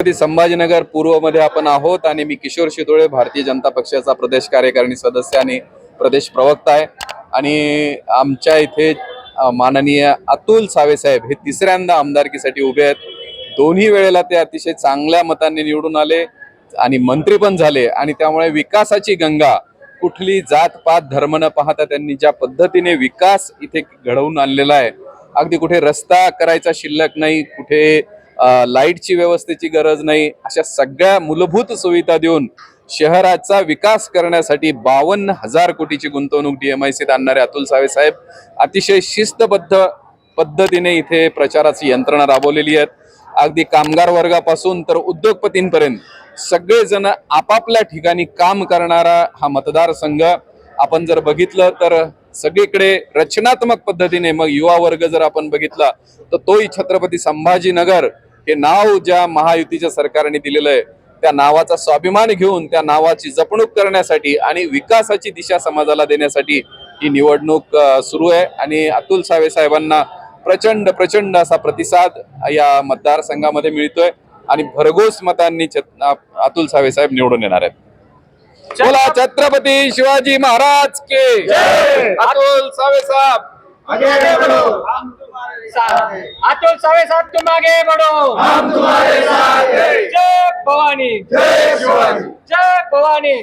संभाजीनगर पूर्वमध्ये आपण आहोत आणि मी किशोर शितोळे भारतीय जनता पक्षाचा प्रदेश कार्यकारिणी सदस्य आणि प्रदेश प्रवक्ता आहे. आणि आमच्या इथे माननीय अतुल सावेसाहेब हे तिसऱ्यांदा आमदारकीसाठी उभे आहेत. दोन्ही वेळेला ते अतिशय चांगल्या मतांनी निवडून आले आणि मंत्री पण झाले आणि त्यामुळे विकासाची गंगा कुठली जात पात धर्म न पाहता त्यांनी ज्या पद्धतीने विकास इथे घडवून आणलेला आहे. अगदी कुठे रस्ता करायचा शिल्लक नाही कुठे लाईटची व्यवस्थेची गरज नाही. अशा सगळ्या मूलभूत सुविधा देऊन शहराचा विकास करण्यासाठी बावन्न हजार कोटीची गुंतवणूक डीएमआयसीत आणणारे अतुल सावे साहेब अतिशय शिस्तबद्ध पद्धतीने इथे प्रचाराची यंत्रणा राबवलेली आहेत. अगदी कामगार वर्गापासून तर उद्योगपतींपर्यंत सगळेजण आपापल्या ठिकाणी काम करणारा हा मतदारसंघ. आपण जर बघितलं तर सगळीकडे रचनात्मक पद्धतीने मग युवा वर्ग जर आपण बघितला तर तोही छत्रपती संभाजीनगर हे नाव ज्या महायुतीच्या सरकारने दिलेलं आहे त्या नावाचा स्वाभिमान घेऊन त्या नावाची जपणूक करण्यासाठी आणि विकासाची दिशा समाजाला देण्यासाठी ही निवडणूक सुरू आहे. आणि अतुल सावे साहेबांना प्रचंड प्रचंड असा प्रतिसाद या मतदारसंघामध्ये मिळतोय. आणि भरघोस मतांनी अतुल सावे साहेब निवडून येणार आहेत. बोला छत्रपती शिवाजी महाराज के अतुल सावे साहेब! अतुल सावे साहब तुम आगे बढ़ो. हम तुम्हारे साथ जय भवानी. जय भवानी.